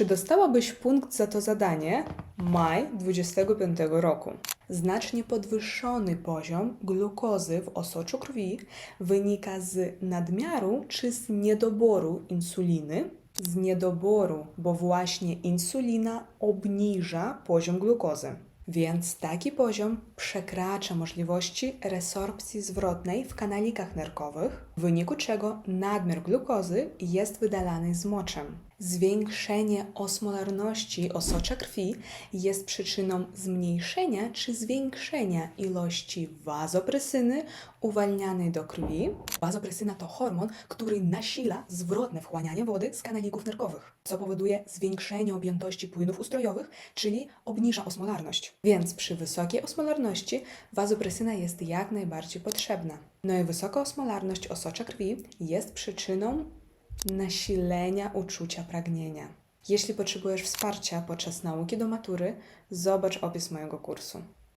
Czy dostałabyś punkt za to zadanie? Maj 25 roku. Znacznie podwyższony poziom glukozy w osoczu krwi wynika z nadmiaru czy z niedoboru insuliny? Z niedoboru, bo właśnie insulina obniża poziom glukozy. Więc taki poziom przekracza możliwości resorpcji zwrotnej w kanalikach nerkowych, w wyniku czego nadmiar glukozy jest wydalany z moczem. Zwiększenie osmolarności osocza krwi jest przyczyną zmniejszenia czy zwiększenia ilości wazopresyny uwalnianej do krwi. Wazopresyna to hormon, który nasila zwrotne wchłanianie wody z kanalików nerkowych, co powoduje zwiększenie objętości płynów ustrojowych, czyli obniża osmolarność. Więc przy wysokiej osmolarności wazopresyna jest jak najbardziej potrzebna. No i wysoka osmolarność osocza krwi jest przyczyną nasilenia uczucia pragnienia. Jeśli potrzebujesz wsparcia podczas nauki do matury, zobacz opis mojego kursu.